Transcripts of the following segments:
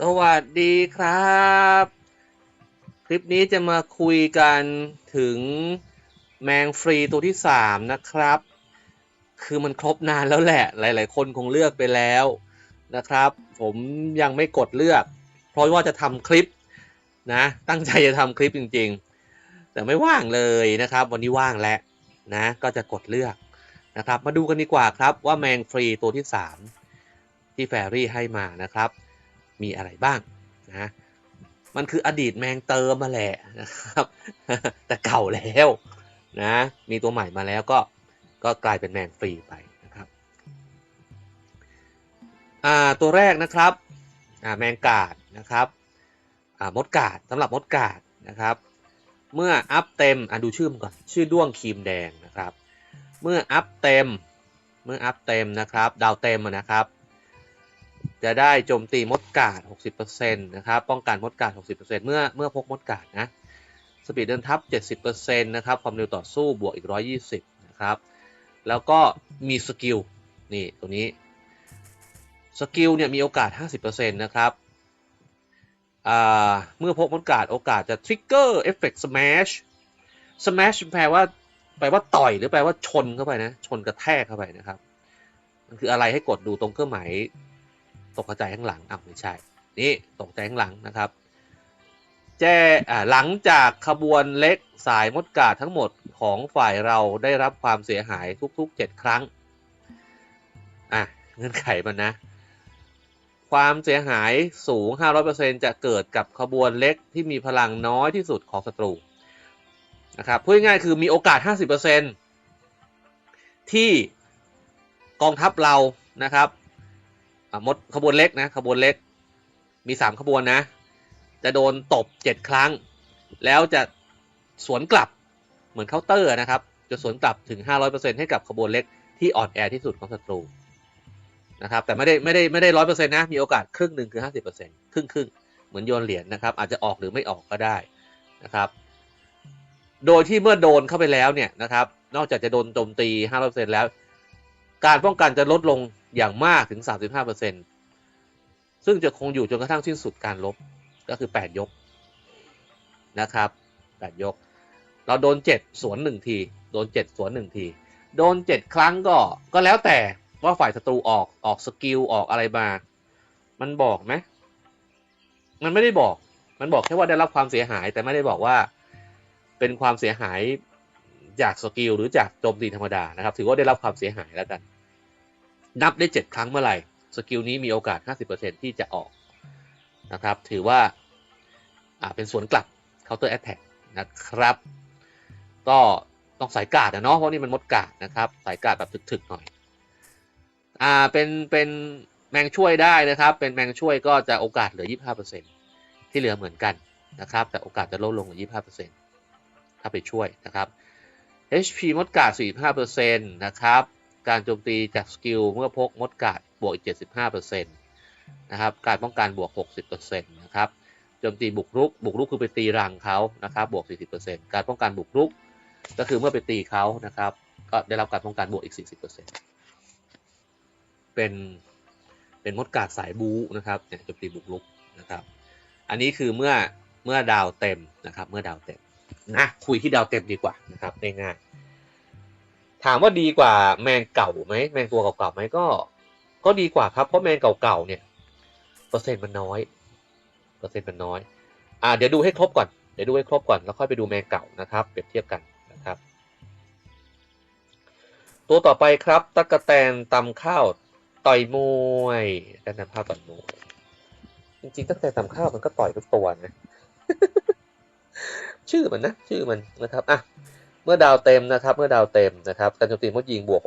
สวัสดีครับ คลิปนี้จะมาคุยกันถึงแมงฟรีตัวที่ 3 นะครับ คือมันครบนานแล้วแหละ หลาย ๆ คนคงเลือกไปแล้วนะครับ ผมยังไม่กดเลือก เพราะว่าจะทำคลิปนะ ตั้งใจจะทำคลิปจริง ๆ แต่ไม่ว่างเลยนะครับ วันนี้ว่างแล้วนะ ก็จะกดเลือกนะครับ มาดูกันดีกว่าครับว่าแมงฟรีตัวที่ 3 ที่แฟรี่ให้มานะครับ มีอะไรบ้างนะมันคืออดีตแมงเติมมาแหละนะครับ แต่เก่าแล้วนะมีตัวใหม่มาแล้วก็ก็กลายเป็นแมงฟรีไปนะครับอ่าตัวแรกนะครับอ่าแมงกาดนะครับอ่ามดกาดสำหรับมดกาดนะครับ เมื่ออัพเต็มอะดูชื่อมันก่อนชื่อด้วงครีมแดงนะครับ เมื่ออัพเต็มเมื่ออัพเต็มนะครับ ดาวเต็มนะครับ จะได้โจมตีมดกาด 60%นะครับ ป้องกันมดกาด 60%เมื่อเมื่อพกมดกาดนะ สปีดเดินทับ 70%นะครับ ความเร็วต่อสู้บวกอีก 120 นะครับ แล้วก็มีสกิล นี่ตัวนี้ สกิลเนี่ยมีโอกาส 50%นะครับเมื่อพกมดกาดโอกาสจะทริกเกอร์เอฟเฟกต์สแมชสแมชแปลว่าแปลว่าต่อยหรือแปลว่าชนเข้าไปนะ ชนกระแทกเข้าไปนะครับ มันคืออะไรให้กดดูตรงเครื่องหมาย ตกใจข้างหลังอ้าวไม่ใช่ นี่ตกใจข้างหลังนะครับ แจ้อ่าหลังจากขบวนเล็กสายมดกาดทั้งหมดของฝ่ายเราได้รับความเสียหายทุกๆ 7 ครั้ง อะเงื่อนไขมันนะ ความเสียหายสูง 500%จะเกิดกับขบวนเล็กที่มีพลังน้อยที่สุดของศัตรูนะครับพูดง่ายๆคือมีโอกาส 50%ที่กองทัพเรานะครับ มดขบวนเล็กนะขบวนเล็ก มีสามขบวนนะ จะโดนตบเจ็ดครั้ง แล้วจะสวนกลับเหมือนเคาน์เตอร์นะครับ จะสวนกลับถึง 500%ให้กับขบวนเล็กที่อ่อนแอที่สุดของศัตรูนะครับแต่ไม่ได้ไม่ได้ไม่ได้ร้อยเปอร์เซ็นต์นะ มีโอกาสครึ่งหนึ่งคือ50%ครึ่งครึ่งเหมือนโยนเหรียญนะครับ อาจจะออกหรือไม่ออกก็ได้นะครับ โดยที่เมื่อโดนเข้าไปแล้วเนี่ยนะครับ นอกจากจะโดนโจมตี500%แล้ว การป้องกันจะลดลง อย่างมากถึง 35%ซึ่งจะคงอยู่จนกระทั่งสิ้นสุดการลบก็คือ 8 ยกนะครับ 8 ยก เราโดน 7 สวน 1 ที โดน 7 สวน 1 ที โดน 7 ครั้งก็ก็แล้วแต่ว่าฝ่ายศัตรูออกออกสกิลออกอะไรมา มันบอกไหมมันไม่ได้บอก มันบอกแค่ว่าได้รับความเสียหาย แต่ไม่ได้บอกว่าเป็นความเสียหายจากสกิลหรือจากโจมตีธรรมดานะครับ ถือว่าได้รับความเสียหายแล้วกัน นับได้ 7 ครั้งเมื่อไหร่ สกิลนี้มีโอกาส 50%ที่จะออกนะครับ ถือว่าเป็นสวนกลับ counter attack นะครับ ก็ต้องสายกาดนะเนาะเพราะนี่มันมดกาดนะครับ สายกาดแบบถึกๆหน่อยอ่าเป็นเป็นแมงช่วยได้นะครับ เป็นแมงช่วยก็จะโอกาสเหลือ 25%ที่เหลือเหมือนกันนะครับ แต่โอกาสจะลดลงเหลือ 25%ถ้าไปช่วยนะครับ HP มดกาด45%นะครับ การโจมตีจากสกิลเมื่อพกมดกาดบวกอีก 75%นะครับ การป้องกันบวก 60%นะครับ โจมตีบุกรุก บุกรุกคือไปตีรังเขานะครับ บวก 40%การป้องกันบุกรุก ก็คือเมื่อไปตีเขานะครับ ก็ได้รับการป้องกันบวกอีก 40%เป็นเป็นมดกาดสายบูนะครับเนี่ยโจมตีบุกรุกนะครับ อันนี้คือเมื่อเมื่อดาวเต็มนะครับ เมื่อดาวเต็มนะคุยที่ดาวเต็มดีกว่านะครับง่ายๆ ถามว่าดีกว่าแมงเก่าไหมแมงตัวเก่าๆไหมก็ ก็ดีกว่าครับเพราะแมงเก่าๆเนี่ยเปอร์เซ็นต์มันน้อยเปอร์เซ็นต์มันน้อยอ่าเดี๋ยวดูให้ครบก่อนเดี๋ยวดูให้ครบก่อนแล้วค่อยไปดูแมงเก่านะครับเปรียบเทียบกันนะครับ ตัวต่อไปครับตะกะแตนตำข้าวต่อยมวยตะกะแตนตำข้าวต่อยมวยจริงๆตะกะแตนตำข้าวมันก็ต่อยทุกตัวนะชื่อมันนะชื่อมันนะครับอะ เมื่อดาวเต็มนะครับ เมื่อดาวเต็มนะครับ การโจมตีมดยิงบวก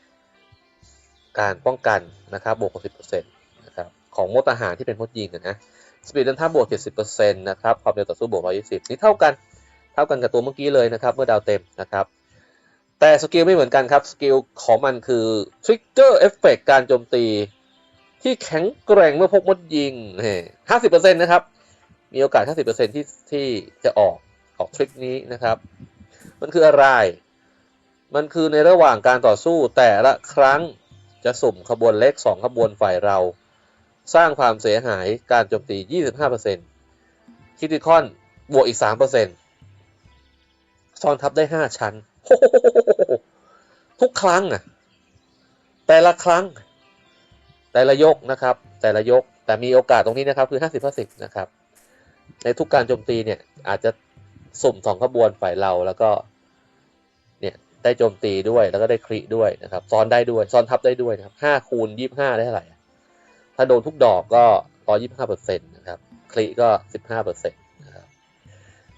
60%การป้องกันนะครับบวก 60%นะครับของมดทหารที่เป็นมดยิงนะสปีดเดินท่าบวก 70%นะครับความเร็วต่อสู้บวก 120 นี่เท่ากันเท่ากันกับตัวเมื่อกี้เลยนะครับ เมื่อดาวเต็มนะครับ แต่สกิลไม่เหมือนกันครับ สกิลของมันคือ Trigger Effect กการโจมตี ที่แข็งแกร่งเมื่อพกมดยิง50%นะครับ มีโอกาส 50%ที่ที่จะออกออกทริคนี้นะครับ มันคืออะไร มันคือในระหว่างการต่อสู้แต่ละครั้งจะสุ่มขบวนเล็ก 2 ขบวนฝ่ายเรา สร้างความเสียหายการโจมตี 25%คิติคอนบวกอีก 3%ซ้อนทับได้ 5 ชั้น ทุกครั้งอะ แต่ละครั้ง แต่ละยกนะครับ แต่ละยก แต่มีโอกาสตรงนี้นะครับ คือ 50-50 นะครับ ในทุกการโจมตีเนี่ย อาจจะสุ่มสองขบวนฝ่ายเราแล้วก็ ได้โจมตีด้วยแล้วก็ได้คริด้วยนะครับซ้อนได้ด้วยซ้อนทับได้ด้วยนะครับห้าคูณยี่ห้าได้เท่าไหร่ถ้าโดนทุกดอกก็ร้อยยี่ห้าเปอร์เซ็นต์นะครับคริก็สิบห้าเปอร์เซ็นต์นะครับ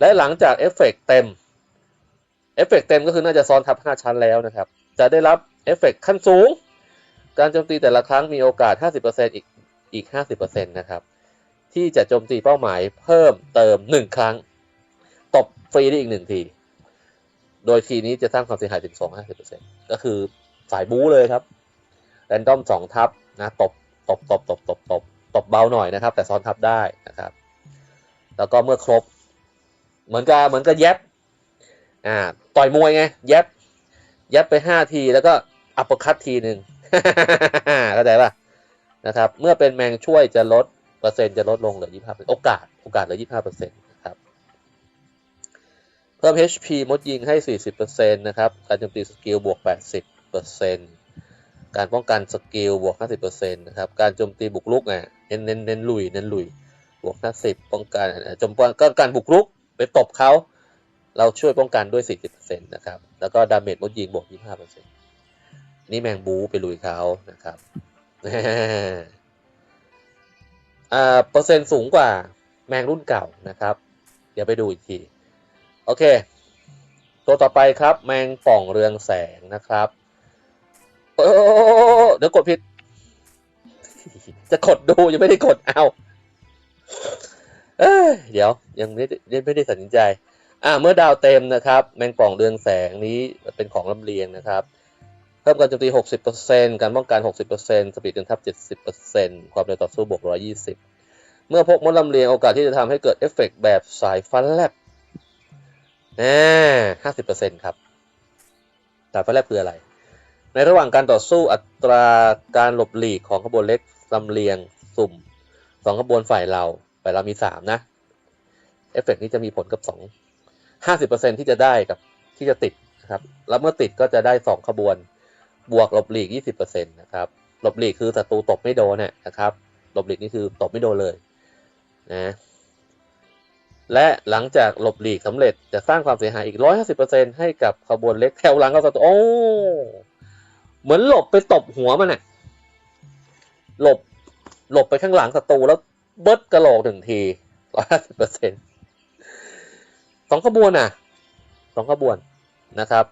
และหลังจากเอฟเฟกต์เต็มเอฟเฟกต์เต็มก็คือน่าจะซ้อนทับห้าชั้นแล้วนะครับ จะได้รับเอฟเฟกต์ขั้นสูง การโจมตีแต่ละครั้งมีโอกาส 50%อีกอีก 50%นะครับ ที่จะโจมตีเป้าหมายเพิ่มเติม 1 ครั้ง ตบฟรีได้อีก 1 ที โดยทีนี้จะสร้างความเสียหายถึง 250%ก็คือสายบู๊เลยครับแรนดอม2ทับนะตบตบตบตบตบตบตบเบาหน่อยนะครับ แต่ซ้อนทับได้นะครับ แล้วก็เมื่อครบ เหมือนกับเหมือนกับแยบอ่าต่อยมวยไงแยบแยบไป 5 ที แล้วก็อัปเปอร์คัตทีหนึ่งเข้าใจป่ะนะครับ เมื่อเป็นแมงช่วยจะลดเปอร์เซ็นต์จะลดลงเหลือ25%โอกาสโอกาสเหลือ25%นะครับ เพิ่ม HP มดยิงให้ 40%นะครับ การโจมตีสกิลบวก 80%การป้องกันสกิลบวก 50%นะครับ การโจมตีบุกรุกอะเน้นเน้นเน้นลุยเน้นลุยบวก 50 ป้องกันโจมก็การบุกรุกไปตบเขาเราช่วยป้องกันด้วย 40%นะครับ แล้วก็ดาเมจมดยิงบวก 25%นี่แมงบูไปลุยเขานะครับอ่าเปอร์เซ็นต์สูงกว่าแมงรุ่นเก่านะครับ เดี๋ยวไปดูอีกที โอเค ตัวต่อไปครับ แมงป่องเรืองแสงนะครับเออเดี๋ยวกดผิด จะกดดูยังไม่ได้กดเอาเอ้เดี๋ยวยังไม่ได้ยังไม่ได้ตัดสินใจ อ่าเมื่อดาวเต็มนะครับ แมงป่องเรืองแสงนี้เป็นของลำเลียงนะครับเพิ่มการโจมตี 60%การป้องกัน 60%สปีดเดินทับ 70%ความเร็วต่อสู้บวก 120 เมื่อพกมดลำเลียงโอกาสที่จะทำให้เกิดเอฟเฟกต์แบบสายฟันแลบ อ่า50%ครับสายฟันแลบคืออะไร ในระหว่างการต่อสู้อัตราการหลบหลีกของขบวนเล็กลำเลียงสุ่มสองขบวนฝ่ายเราฝ่ายเรามี3นะเอฟเฟกต์นี้จะมีผลกับ2 50%ที่จะได้กับที่จะติดนะครับ แล้วเมื่อติดก็จะได้2ขบวนบวกหลบหลีก20%นะครับหลบหลีกคือศัตรูตบไม่โดนนะนะครับหลบหลีกนี่คือตบไม่โดนเลยนะ และหลังจากหลบหลีกสำเร็จจะสร้างความเสียหายอีก 150%ให้กับขบวนเล็กแถวหลังของศัตโอ้เหมือนหลบไปตบหัวมันน่ะหลบหลบไปข้างหลังศัตรูแล้วเบิดกระโหลกหนึ่งที150%สองขบวนน่ะสองขบวนนะครับ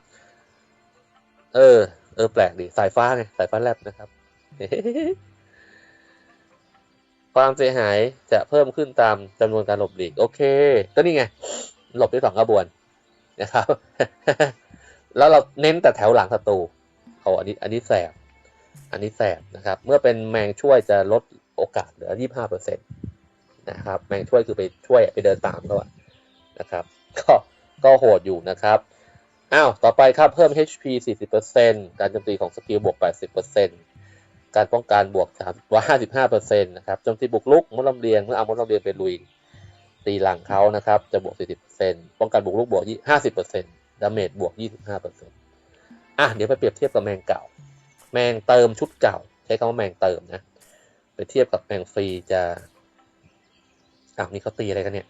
เออ เออ แปลกดี สายฟ้าไง สายฟ้าแลบนะครับ ความเสียหายจะเพิ่มขึ้นตามจำนวนการหลบหลีกโอเค ก็นี่ไง หลบได้สองขบวนนะครับ แล้วเราเน้นแต่แถวหลังศัตรูเขาอันนี้อันนี้แสบ อันนี้แสบนะครับ เมื่อเป็นแมงช่วยจะลดโอกาสเหลือ 25%นะครับ แมงช่วยคือไปช่วยไปเดินตามเขาอะนะครับ ก็ก็โหดอยู่นะครับ อ้าว ต่อไปครับเพิ่ม HP 40%การโจมตีของสกิลบวก 80% การป้องกันบวก355%นต์นะครับโจมตีบุกลุกมดลำเลียงเมื่อเอามดลำเลียงไปลุยตีหลังเขานะครับ จะบวก40%ป้องกันบุกลุกบวก50%ดาเมจบวก25%อะเดี๋ยวไปเปรียบเทียบกับแมงเก่า แมงเติมชุดเก่า ใช้คำว่าแมงเติมนะ ไปเทียบกับแมงฟรีจะอ้าวนี่เขาตีอะไรกันเนี่ย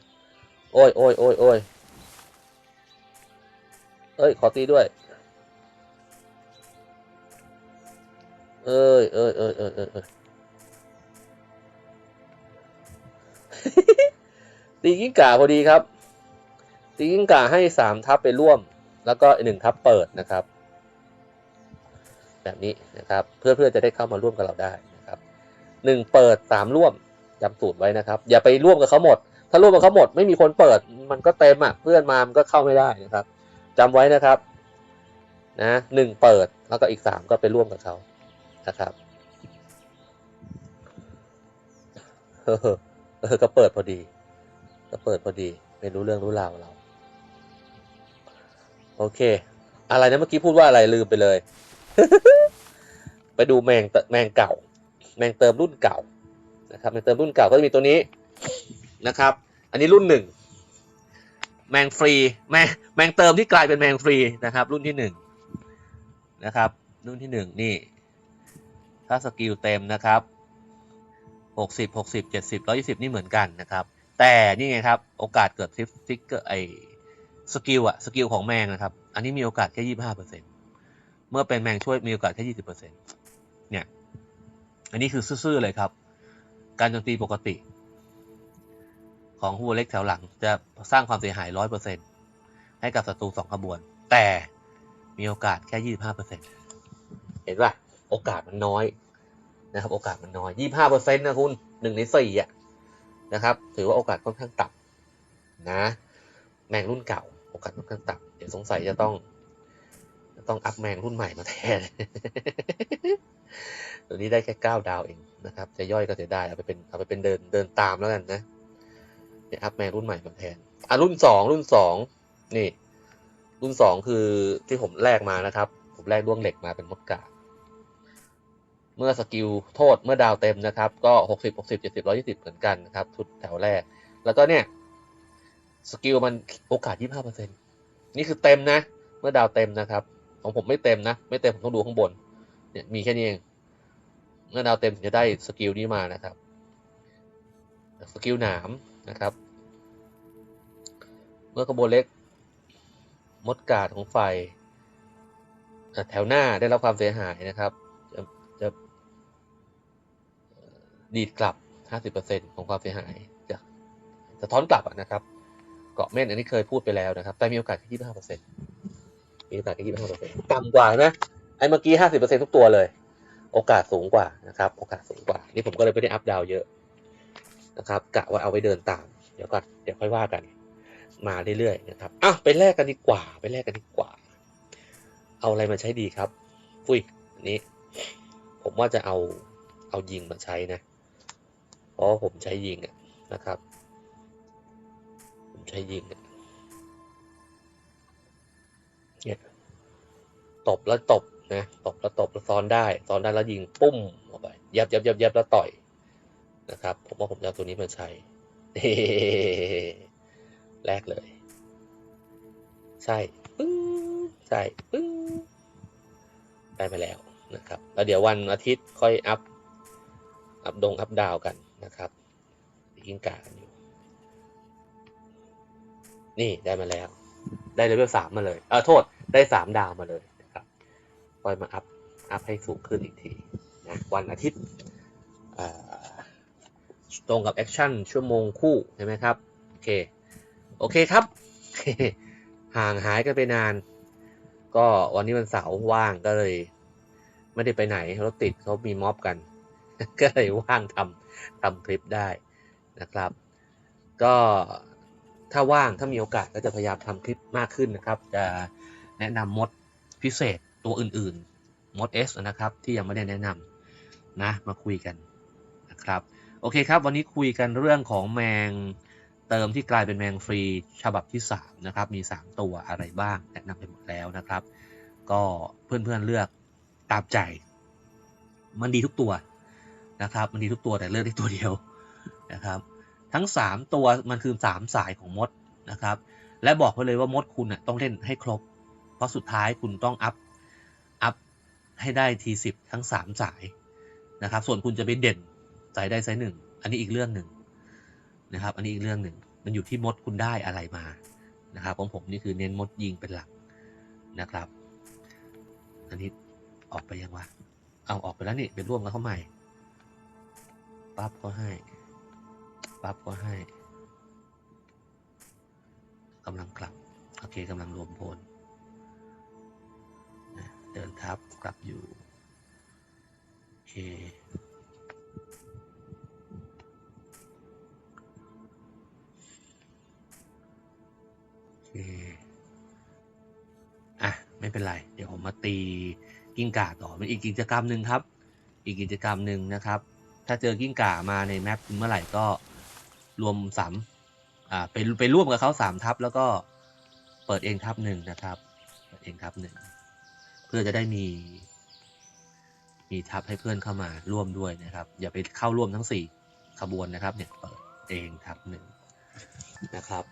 โอ้ยโอ้ยโอ้ยโอ้ยเอ้ยขอตีด้วย เอ้ยเอ้ยเอ้ยเอ้ยเอ้ยเอ้ยตีกิ้งก่าพอดีครับ ตีกิ้งก่าให้สามทับไปร่วม แล้วก็หนึ่งทับเปิดนะครับ แบบนี้นะครับ เพื่อเพื่อจะได้เข้ามาร่วมกับเราได้นะครับหนึ่งเปิดสามร่วมจำสูตรไว้นะครับ อย่าไปร่วมกับเขาหมด ถ้าร่วมกับเขาหมดไม่มีคนเปิด มันก็เต็มอะเพื่อนมามันก็เข้าไม่ได้นะครับจำไว้นะครับ นะหนึ่งเปิดแล้วก็อีกสามก็ไปร่วมกับเขา นะครับเออเออก็เปิดพอดี ก็เปิดพอดี ไม่รู้เรื่องรู้ราวเรา โอเค อะไรนะเมื่อกี้พูดว่าอะไรลืมไปเลย ไปดูแมงแมงเก่า แมงเติมรุ่นเก่านะครับแมงเติมรุ่นเก่าก็จะมีตัวนี้นะครับ อันนี้รุ่นหนึ่งแมงฟรีแมงแมงเติมที่กลายเป็นแมงฟรีนะครับ รุ่นที่หนึ่งนะครับ รุ่นที่หนึ่งนี่ ถ้าสกิลเต็มนะครับหกสิบหกสิบเจ็ดสิบร้อยี่สิบนี่เหมือนกันนะครับ แต่นี่ไงครับ โอกาสเกิดฟิกฟิกเกอร์ไอสกิลอะสกิลของแมงนะครับ อันนี้มีโอกาสแค่ยี่ห้าเปอร์เซ็นเมื่อเป็นแมงช่วยมีโอกาสแค่ยี่สิบเปอร์เซ็นเนี่ย อันนี้คือซื่อๆเลยครับ การโจมตีปกติ ของฮูเล็กแถวหลังจะสร้างความเสียหายร้อยเปอร์เซ็นให้กับศัตรูสองขบวน แต่มีโอกาสแค่ยี่สิบห้าเปอร์เซ็นเห็นป่ะ โอกาสมันน้อยนะครับ โอกาสมันน้อยยี่ห้าเปอร์เซ็นต์นะคุณหนึ่งในสี่อะนะครับ ถือว่าโอกาสค่อนข้างต่ำนะแมงรุ่นเก่า โอกาสค่อนข้างต่ำเดี๋ยวสงสัยจะต้องจะต้องอัพแมงรุ่นใหม่มาแทนตัวนี้ได้แค่เก้าดาวเองนะครับ จะย่อยก็เสียดายเอาไปเป็นเอาไปเป็นเดินเดินตามแล้วกันนะเนี่ยอัพแมงรุ่นใหม่มาแทนอะรุ่นสองรุ่นสองนี่ รุ่นสองคือที่ผมแลกมานะครับ ผมแลกด้วงเหล็กมาเป็นมดกา เมื่อสกิลโทษเมื่อดาวเต็มนะครับ ก็หกสิบหกสิบเจ็ดสิบร้อยี่สิบเหมือนกันนะครับชุดแถวแรก แล้วก็เนี่ยสกิลมันโอกาสยี่ห้าเปอร์เซ็นนี่คือเต็มนะ เมื่อดาวเต็มนะครับ ของผมไม่เต็มนะ ไม่เต็มผมต้องดูข้างบนเนี่ยมีแค่นี้เอง เมื่อดาวเต็มจะได้สกิลนี้มานะครับสกิลหนามนะครับ เมื่อกระบวนเล็กมดกาดของไฟแถวหน้าได้รับความเสียหายนะครับ ดีดกลับ 50%ของความเสียหายจะจะท้อนกลับนะครับ เกาะเม่นอันนี้เคยพูดไปแล้วนะครับ แต่มีโอกาสแค่25%มีโอกาสแค่25%ต่ำกว่านะไอ้เมื่อกี้ 50%ทุกตัวเลย โอกาสสูงกว่านะครับ โอกาสสูงกว่า นี่ผมก็เลยไม่ได้อัพดาวเยอะนะครับกะว่าเอาไว้เดินตาม เดี๋ยวก่อนเดี๋ยวค่อยว่ากัน มาเรื่อยๆนะครับอ้าไปแลกกันดีกว่า ไปแลกกันดีกว่า เอาอะไรมาใช้ดีครับ ฟุ้ยอันนี้ ผมว่าจะเอาเอายิงมาใช้นะ เพราะผมใช้ยิงนะครับ ผมใช้ยิงเนี่ยตบแล้วตบนะตบแล้วตบแล้วซ้อนได้ซ้อนได้แล้วยิงปุ้มออกไปยับยับยับยับแล้วต่อยนะครับ ผมว่าผมจะเอาตัวนี้มาใช้แรกเลย ใช่ปึ้งใช่ปึ้งได้ไปแล้วนะครับ แล้วเดี๋ยววันอาทิตย์ค่อยอัพ อัพดงอัพดาวกัน นะครับยิงกากันอยู่ นี่ได้มาแล้ว ได้เลเวลสามมาเลยเออโทษได้สามดาวมาเลยนะครับค่อยมาอัพอัพให้สูงขึ้นอีกทีนะวันอาทิตย์ตรงกับแอคชั่นชั่วโมงคู่ใช่ไหมครับ โอเค โอเคครับ ห่างหายกันไปนาน ก็วันนี้วันเสาร์ว่างก็เลย ไม่ได้ไปไหนรถติดเขามีม็อบกัน ก็เลยว่างทำทำคลิปได้นะครับ ก็ถ้าว่างถ้ามีโอกาสก็จะพยายามทำคลิปมากขึ้นนะครับ จะแนะนำมดพิเศษตัวอื่นๆมด S นะครับ ที่ยังไม่ได้แนะนำนะมาคุยกันนะครับ โอเคครับ วันนี้คุยกันเรื่องของแมงเติมที่กลายเป็นแมงฟรีฉบับที่ 3 นะครับ มี 3 ตัวอะไรบ้างแนะนำไปหมดแล้วนะครับ ก็เพื่อนๆเลือกตามใจ มันดีทุกตัว นะครับมันดีทุกตัวแต่เลือกได้ตัวเดียวนะครับ ทั้ง 3 ตัวมันคือ 3 สายของมดนะครับ และบอกไว้เลยว่ามดคุณน่ะต้องเล่นให้ครบ เพราะสุดท้ายคุณต้องอัพอัพให้ได้ทีสิบทั้ง 3 สายนะครับ ส่วนคุณจะไปเด่นสายได้สายหนึ่ง อันนี้อีกเรื่องหนึ่งนะครับ อันนี้อีกเรื่องหนึ่งมันอยู่ที่มดคุณได้อะไรมานะครับของผมนี่คือเน้นมดยิงเป็นหลักนะครับ อันนี้ออกไปยังวะเอาออกไปแล้วนี่ไปร่วมกับเขาใหม่ ปั๊บก็ให้ ปั๊บก็ให้กำลังกลับ โอเคกำลังรวมพลนะเดินทับกลับอยู่โอเคโอเคอะ ไม่เป็นไร เดี๋ยวผมมาตีกิ้งก่าต่อเป็นอีกกิจกรรมหนึ่งครับ อีกกิจกรรมหนึ่งนะครับ ถ้าเจอกิ้งก่ามาในแมปเมื่อไหร่ก็รวมสามอ่าไปไปร่วมกับเขาสามทับแล้วก็เปิดเองทับหนึ่งนะครับเปิดเองทับหนึ่งเพื่อจะได้มี มีทับให้เพื่อนเข้ามาร่วมด้วยนะครับ อย่าไปเข้าร่วมทั้งสี่ขบวนนะครับ เนี่ยเปิดเองทับหนึ่งนะครับ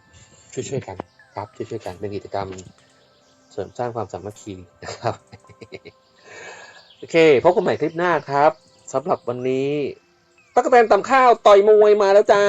ช่วยช่วยกันครับช่วยช่วยกันเป็นกิจกรรมเสริมสร้างความสามัคคีนะครับ โอเคพบกันใหม่คลิปหน้าครับสำหรับวันนี้ ตั๊กแตนตำข้าวต่อยมวยมาแล้วจ้า